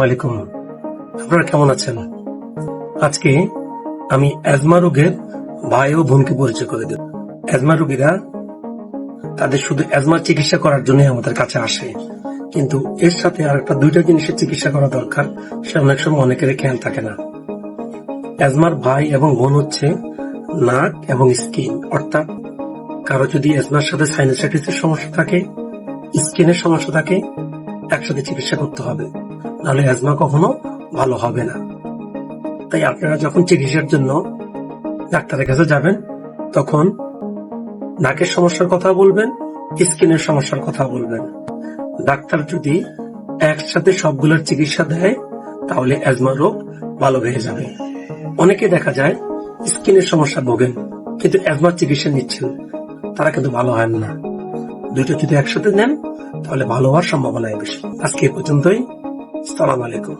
আলাইকুম। আপনারা কেমন আছেন? আজকে আমি অ্যাজমা রোগের ভাই ও বোনকে পরিচয় করে দেব। অ্যাজমা রোগীরা তাদের শুধু অ্যাজমার চিকিৎসা করার জন্য আমাদের কাছে আসে। কিন্তু এর সাথে আর একটা দুইটা জিনিসের চিকিৎসা করা দরকার, সে অনেক সময় অনেকের খেয়াল থাকে না। অ্যাজমার ভাই এবং বোন হচ্ছে নাক এবং স্কিন। অর্থাৎ কারও যদি অ্যাজমার সাথে সাইনোসাইটিসের সমস্যা থাকে, স্কিনের সমস্যা থাকে, একসাথে চিকিৎসা করতে হবে। নাহলে অ্যাজমা কখনো ভালো হবে না। তাই আপনারা যখন চিকিৎসার জন্য ডাক্তারের কাছে যাবেন, তখন নাকের সমস্যার কথা বলবেন, স্কিনের সমস্যার কথা বলবেন। ডাক্তার যদি একসাথে সবগুলোর চিকিৎসা দেয়, তাহলে অ্যাজমা রোগ ভালো হয়ে যাবে। অনেকে দেখা যায় স্কিনের সমস্যা ভোগেন, কিন্তু অ্যাজমার চিকিৎসা নিচ্ছেন, তারা কিন্তু ভালো হয় না। দুটো যদি একসাথে নেন, তাহলে ভালো হওয়ার সম্ভাবনাই বেশি। আজকে পর্যন্তই। সালাম আলাইকুম।